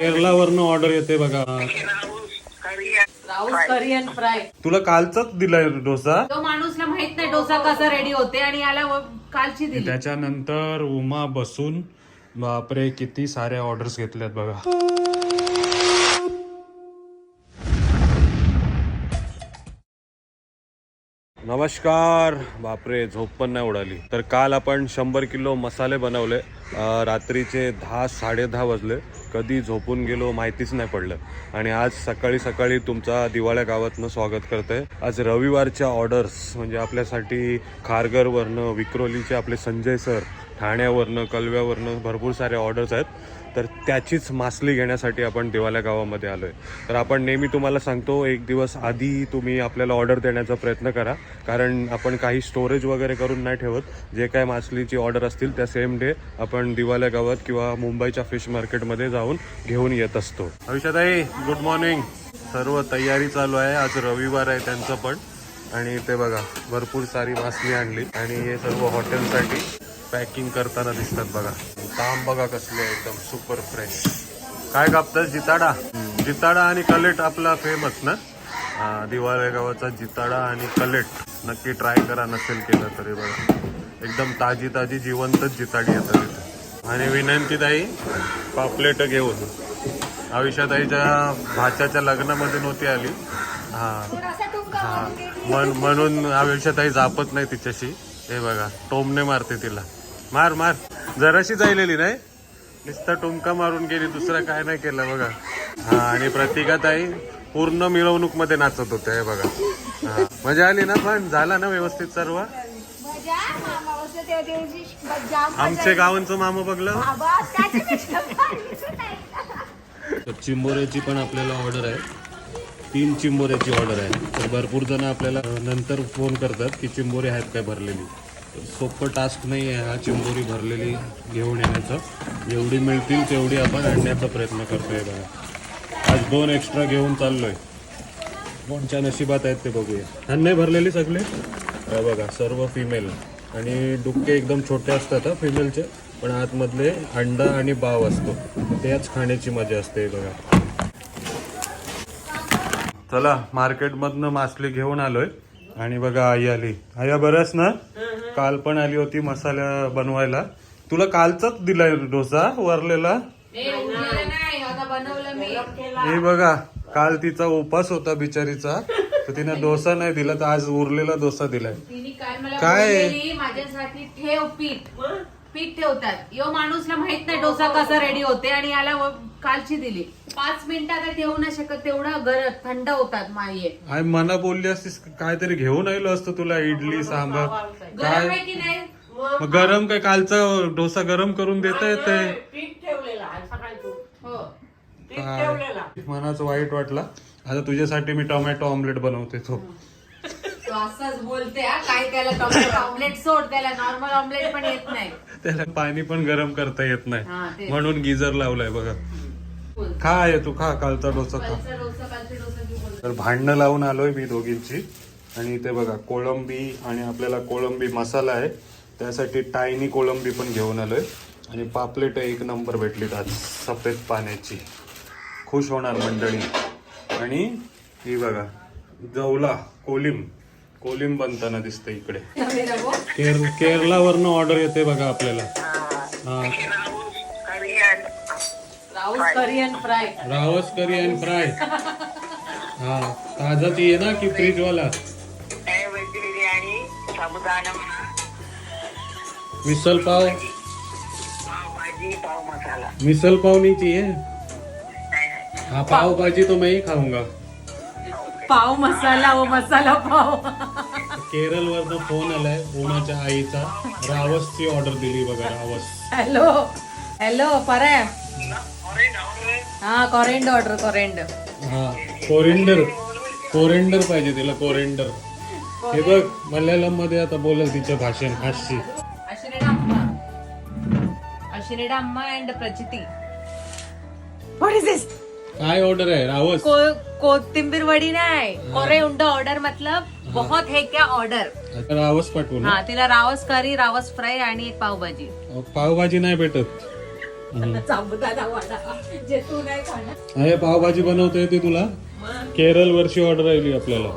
केरलावरनं order येते बघा. राऊस करियन फ्राय तुला कालचाच दिलाय डोसा? तो माणूसला माहीत नाही डोसा कसा रेडी होते आणि याला व- कालची दिली. त्याच्यानंतर उमा बसून बापरे किती साऱ्या ऑर्डर्स घेतल्यात बघा. नमस्कार. बापरे झोप पण नाही उडाली. तर काल आपण शंभर किलो मसाले बनवले. रात्रीचे दहा साडे दहा वाजले. कधी झोपून गेलो माहितीच नाही पडलं. आणि आज सकाळी सकाळी तुमचा दिवाळ्या गावातनं स्वागत करतंय आज रविवारच्या ऑर्डर्स म्हणजे आपल्यासाठी खारघरवरनं विक्रोलीचे आपले संजय सर ठाण्यावरनं कलव्यावरनं भरपूर सारे ऑर्डर्स आहेत. तर त्याचीच मासली घेण्यासाठी आपण दिवाल्या गावामध्ये आलो आहे तर आपण नेहमी तुम्हाला सांगतो एक दिवस आधी तुम्ही आपल्याला ऑर्डर देण्याचा प्रयत्न करा. कारण आपण काही स्टोरेज वगैरे करून नाही ठेवत. जे काय मासलीची ऑर्डर असतील त्या सेम डे आपण दिवाल्या गावात किंवा मुंबईच्या फिश मार्केटमध्ये जाऊन घेऊन येत असतो. आयुष्याताई गुड मॉर्निंग सर्व तयारी चालू आहे. आज रविवार आहे त्यांचं पण. आणि ते बघा भरपूर सारी मासली आणली. आणि हे सर्व हॉटेलसाठी पॅकिंग करताना दिसतात बघा. काम बघा कसले एकदम सुपर फ्रेश काय कापतात? जिताडा. जिताडा आणि कलेट आपला फेमस ना? दिवाळे गावाचा जिताडा आणि कलेट. नक्की ट्राय करा नसेल केलं तरी बघा. एकदम ताजी ताजी जिवंतच जिताडी येतात तिथे आणि विनंती ताई पापलेट घेऊन. आयुष्याताईच्या भाच्याच्या लग्नामध्ये नव्हती आली. हा. हा. म्हण- म्हणून आयुष्याताई जापत नाही तिच्याशी. हे बघा टोमने मारते तिला. मार मार. जराशी जायलेली नाही. नुसतं टोमका मारून गेली दुसरं काय नाही केलं बघा. हा आणि प्रतिकाताई पूर्ण मिरवणूकमध्ये नाचत होते हे बघा. हा. मजा आली ना पण? झाला ना व्यवस्थित सर्व? आमचे गावांचं मामा बघलं? नाही. चिंबोऱ्याची पण आपल्याला ऑर्डर आहे. तीन चिंबोऱ्याची ऑर्डर आहे. तर भरपूर जण आपल्याला नंतर फोन करतात की चिंबोरी आहेत काय भरलेली. तर सोपं टास्क नाही आहे हा चिंबोरी भरलेली घेऊन येण्याचं. जेवढी मिळतील तेवढी आपण आणण्याचा प्रयत्न करतोय बघा. आज दोन एक्स्ट्रा घेऊन चाललोय. कोणच्या नशिबात आहेत ते बघूया. ह्यांनी भरलेली सगळे? बघा सर्व फिमेल आणि डुक्के एकदम छोटे असतात हा फिमेलचे पण आतमधले अंडा आणि बाव असतो. त्याच खाण्याची मजा असते बघा. चला मार्केटमधनं मासली घेऊन आलोय. आणि बघा आई आली. आया बरंच ना? काल पण आली होती मसाला बनवायला. तुला कालचाच दिलाय डोसा वरलेला? ए, उरलेलं नाही. आता बनवलं मी. हे बघा काल तिचा उपास होता बिचारीचा. तर तिने डोसा नाही दिला तर आज उरलेला डोसा दिलाय. तिने काल मला काय? माझ्यासाठी ठेव पीठ. पीठ ठेवतात. यो माणूसला माहीत नाही डोसा कसा रेडी होते आणि याला व- कालची दिली. पाच मिनिटात आता ठेवू नाही शकत तेवढा गरज थंड होतात माये. आई मना बोलली असतीस काहीतरी घेऊन आलो असतं तुला इडली सांबार. गरम काय? आहे की नाही? मग गरम काय कालचा डोसा गरम करून देता येते हो. काय? मनाचं वाईट वाटला. आता तुझ्यासाठी मी टोमॅटो ऑमलेट बनवते तो तो असंच बोलते हा काय त्याला ऑमलेट सोड त्याला नॉर्मल ऑमलेट पण येत नाही. त्याला पाणी पण गरम करता येत हा, नाही तेच. म्हणून गिजर लावलाय बघा. बोल. खा आहे तू खा कालचा डोसा खा. कालचा डोसा कालचे डोसा घेऊन बोल. तर भांडणं लावून आलोय मी दोघींची. आणि इथे बघा कोळंबी आणि आपल्याला कोळंबी मसाला आहे. त्यासाठी टायनी कोळंबी पण घेऊन आलोय. आणि पापलेट एक नंबर भेटलीत आज सफेद पाण्याची. खुश होणार मंडळी. आणि ही बघा जवला कोलिम. कोलिम बनताना दिसते इकडे. केर केरलावरनं ऑर्डर येते बघा आपल्याला. हा. रावस करी अँड फ्राय हा. ताजा ती आहे ना की फ्रीज वाला व्हेज बिर्याणी साबुदाणा मिसल पाव. पावभाजी पाव मसाला मिसल पाव नहीं चाहिए हाँ पाव भाजी तो मैं ही खाऊंगा. पाव मसाला ओ मसाला पाव. केरळ वरनं फोन आलाय उमाच्या आईचा. रावसची ऑर्डर दिली बघा रावस. हॅलो. हॅलो परे हा कॉरेंड ऑर्डर कॉरेंड हा कोरिंडर कोरिंडर पाहिजे तिला कोरिंडर हे बघ मल्याळममध्ये आता बोलल तिचं भाषण अम्मा. अश्विनी अम्मा and Prachiti. What is this काय ऑर्डर आहे? रावस. कोथिंबीर वडी नाही. कोरे उंड ऑर्डर मतलब बहुत है क्या ऑर्डर आता रावस पाठवू ना. हा तिला रावस करी रावस फ्राय आणि एक पावभाजी. पावभाजी नाही भेटत. साबुदाणा वडा. जे तू नाही खाणार. अरे पावभाजी बनवता येते तुला? केरळ वर्षी ऑर्डर आली आपल्याला.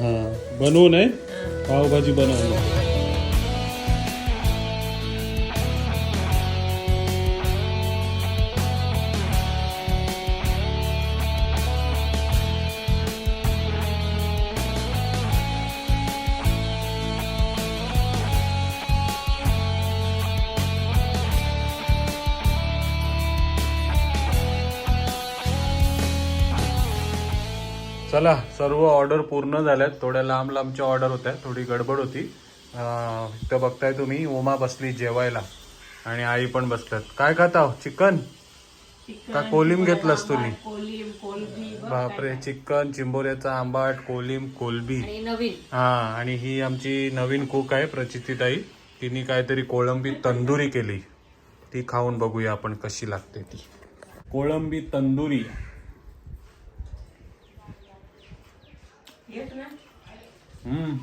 हा बनवू नये? पावभाजी बनवली चला सर्व ऑर्डर पूर्ण झाल्यात. थोड्या लांब लांबच्या ऑर्डर होत्या. थोडी गडबड होती. इथं बघताय तुम्ही उमा बसली जेवायला. आणि आई पण बसल्यात. काय खाता चिकन? का कोलिम घेतलंस तुम्ही? कोलिम कोलबी बघ. बापरे चिकन चिंबोऱ्याचा आंबाट कोलिम कोलबी. आणि नवीन. हा आणि ही आमची नवीन कुक आहे प्रचितीताई. तिने काहीतरी कोळंबी तंदुरी केली. ती खाऊन बघूया आपण कशी लागते ती. कोळंबी तंदुरी. हम्म.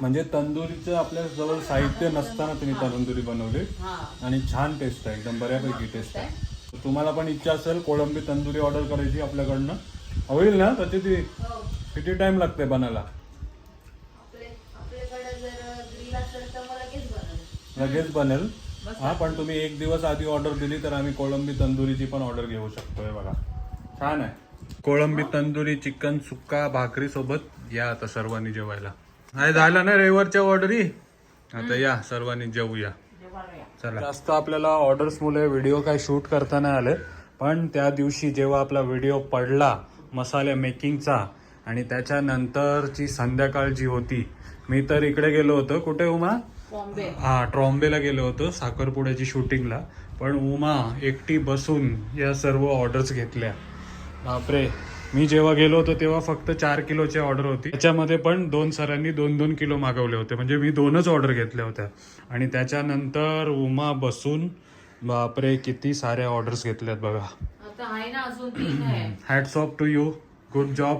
म्हणजे तंदुरीचं आपल्या जवळ साहित्य नसताना तुम्ही तंदुरी बनवली. हा. आणि छान टेस्ट आहे एकदम बऱ्यापैकी टेस्ट आहे. तुम्हाला पण इच्छा असेल कोळंबी तंदुरी ऑर्डर करायची आपल्याकडनं. होईल ना? त्याची ती किती टाइम लागते बनायला? लगेच बनेल. हा पण तुम्ही एक दिवस आधी ऑर्डर दिली तर आम्ही कोळंबी तंदुरीची पण ऑर्डर घेऊ शकतोय बघा. छान आहे. कोळंबी तंदुरी चिकन सुक्का भाकरी सोबत या आता सर्वांनी जेवायला. नाही झालं ना रविवारच्या ऑर्डरी आता या सर्वांनी जेवूया. चला. जास्त आपल्याला ऑर्डर्स मुले व्हिडिओ काय शूट करता नाही आले पण त्या दिवशी जेव्हा आपला व्हिडिओ पडला मसाले मेकिंगचा आणि त्याच्यानंतरची संध्याकाळ जी होती मी तर इकडे गेलो होतो. कुठे उमा? हा ट्रॉम्बेला गेलो होतो साखरपुड्याची शूटिंगला पण उमा एकटी बसून या सर्व ऑर्डर्स घेतल्या. बापरे. मी जेव्हा गेलो होतो तेव्हा फक्त चार किलोची ऑर्डर होती. त्याच्यामध्ये पण दोन सरांनी दोन दोन किलो मागवले होते. म्हणजे मी दोनच ऑर्डर घेतल्या होत्या. आणि त्याच्यानंतर उमा बसून बापरे किती साऱ्या ऑर्डर्स घेतल्यात बघा. Hats off to you. Good job.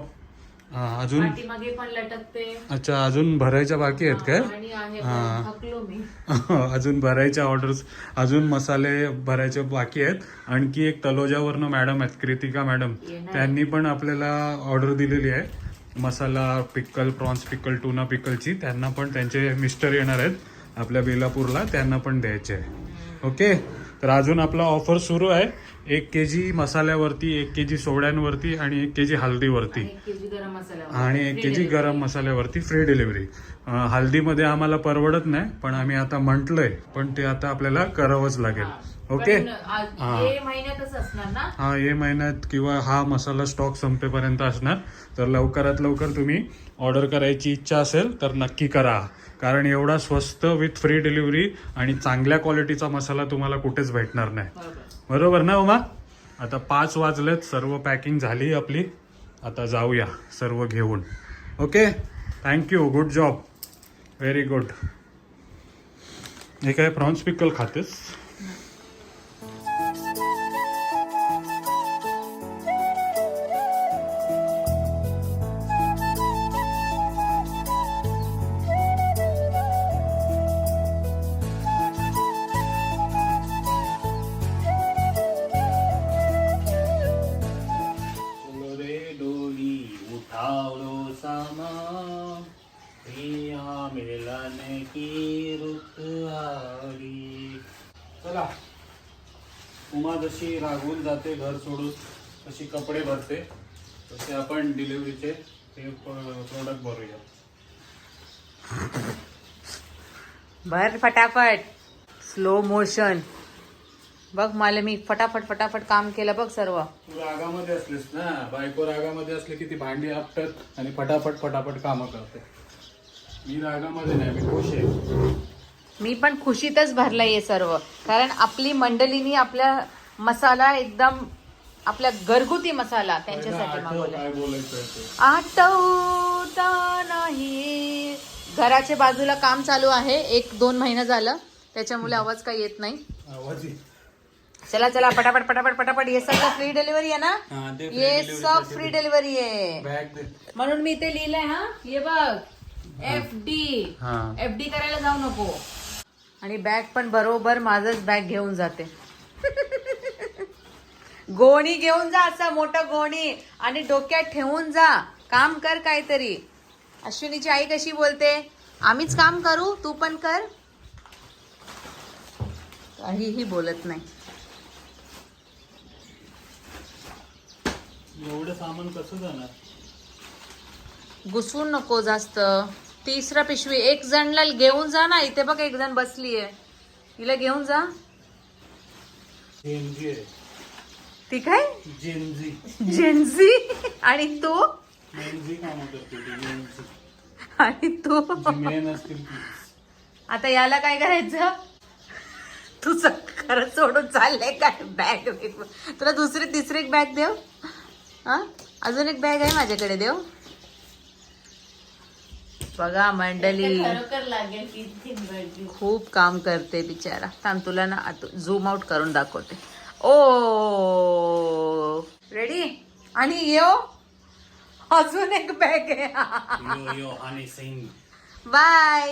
अजून? पाठीमागे पण लटकते. अच्छा अजून भरायच्या बाकी आहेत काय? आणि आहे हा. पण थकलो मी. अजून भरायच्या ऑर्डर्स अजून मसाले भरायचे बाकी आहेत. आणखी एक तलोजावरनं मॅडम आहेत कृतिका मॅडम येणार. त्यांनी पण आपल्याला ऑर्डर दिलेली आहे. Masala pickle prawns pickle tuna पिकलची त्यांना पण त्यांचे मिस्टर येणार आहेत आपल्या बेलापूरला. त्यांना पण द्यायचे आहे. ओके तर अजून आपला ऑफर सुरू आहे. एक के जी मसाल्यावरती एक के जी सोड्यांवरती आणि एक के जी हल्दीवरती एक केजी गरम मसाला आणि एक के जी गरम मसाल्यावरती फ्री डिलिव्हरी हल्दीमध्ये आम्हाला परवडत नाही पण आम्ही आता म्हटलंय पण ते आता आपल्याला करावंच लागेल. ओके? हे. हा ए महिन्यात किंवा हा मसाला स्टॉक संपेपर्यंत असणार. तर लवकरात लवकर तुम्ही ऑर्डर करायची इच्छा असेल तर नक्की करा. कारण एवढा स्वस्त विथ फ्री डिलिव्हरी आणि चांगल्या क्वालिटीचा मसाला तुम्हाला कुठेच भेटणार नाही. बरोबर. ना उमा? आता पाच वाजलेत सर्व पॅकिंग झाली आपली. आता जाऊया सर्व घेऊन. Okay thank you good job very good हे काय प्रॉन्स पिकल खातेस? जशी रागवून जाते घर सोडून तशी कपडे भरते. तसे आपण डिलिव्हरीचे ते प्रोडक्ट भरूया. भर फटाफट. स्लो मोशन बघ मला मी फटाफट फटाफट काम केलं बघ सर्व. तू रागामध्ये असलीस ना बायको रागामध्ये असली की ती भांडी आपटत आणि फटाफट फटाफट कामं करते. मी रागामध्ये नाही मी खुश आहे. मी पण खुशीतच भरलंय हे सर्व. कारण आपली मंडळीनी आपल्या मसाला एकदम आपल्या घरगुती मसाला त्यांच्यासाठी ते. आठवता नाही. घराच्या बाजूला काम चालू आहे. एक दोन महिना झालं. त्याच्यामुळे आवाज काही येत नाही. चला चला पटापट पटापट पटापट. हे सगळं फ्री डिलिव्हरी आहे ना? हा, सब फ्री डिलिव्हरी आहे. म्हणून मी ते लिहिलंय हा? हे. बघ एफ डी एफ डी करायला जाऊ नको. आणि बॅग पण बरोबर माझंच बॅग घेऊन जाते. गोणी घेऊन जा असा मोठं गोणी आणि डोक्यात ठेवून जा. काम कर काहीतरी. अश्विनीची आई कशी बोलते? आम्हीच काम करू तू पण कर. काहीही बोलत नाही. एवढं सामान कसं जाणार? घुसवून नको जास्त. तिसरा पिशवी एक जणला घेऊन जा ना. इथे बघ एक जण बसली आहे तिला घेऊन जा. ती काय? जेनजी जेन्झी आणि तो? मेनजी कामं करते ती? मेनजी आणि तो? असतील ती. आता याला काय करायचं? तुझं खरं सोडून चाललंय काय बॅग तुला दुसरी तिसरी एक बॅग देव हा? अजून एक बॅग आहे माझ्याकडे देव बघा मंडळी. खरोखर लागेल किती बर्थडे खूप काम करते बिचारा. थांब तुला ना झूम आउट करून दाखवते. Oh ready? आणि येऊ अजून एक बॅग आहे. Yo yo Honey Singh bye